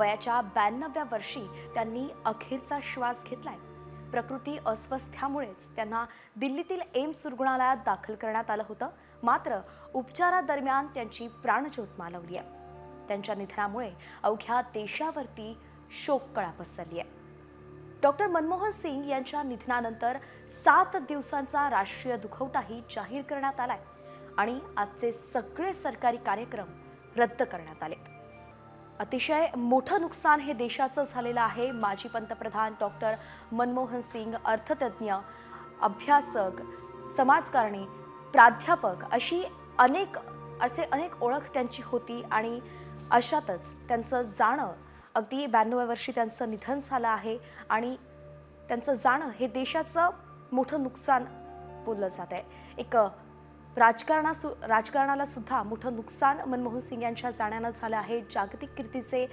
वयाच्या ब्याण्णव्या वर्षी त्यांनी अखेरचा श्वास घेतलाय. प्रकृती अस्वस्थ्यामुळेच त्यांना दिल्लीतील एम्स रुग्णालयात दाखल करण्यात आलं होतं. मात्र उपचारादरम्यान त्यांची प्राणज्योत मालवली आहे. त्यांच्या निधनामुळे अवघ्या देशावरती शोककळा पसरली आहे डॉक्टर मनमोहन सिंग यांच्या निधनानंतर सात दिवसांचा राष्ट्रीय दुखवटाही जाहीर करण्यात आलाय आणि आजचे सगळे सरकारी कार्यक्रम रद्द करण्यात आले अतिशय मोठं नुकसान हे देशाचं झालेलं आहे. माजी पंतप्रधान डॉक्टर मनमोहन सिंग अर्थतज्ज्ञ अभ्यासक समाजकारणी प्राध्यापक अशी अनेक असे अनेक ओळख त्यांची होती आणि अशातच त्यांचं जाणं अगदी ब्याण्णव्या वर्षी त्यांचं निधन झालं आहे आणि त्यांचं जाणं हे देशाचं मोठं नुकसान बोललं जात आहे एक राजकारणा सु राजकारणाला सुद्धा मोठं नुकसान मनमोहन सिंग यांच्या जाण्यानं झालं आहे. जागतिक कीर्तीचे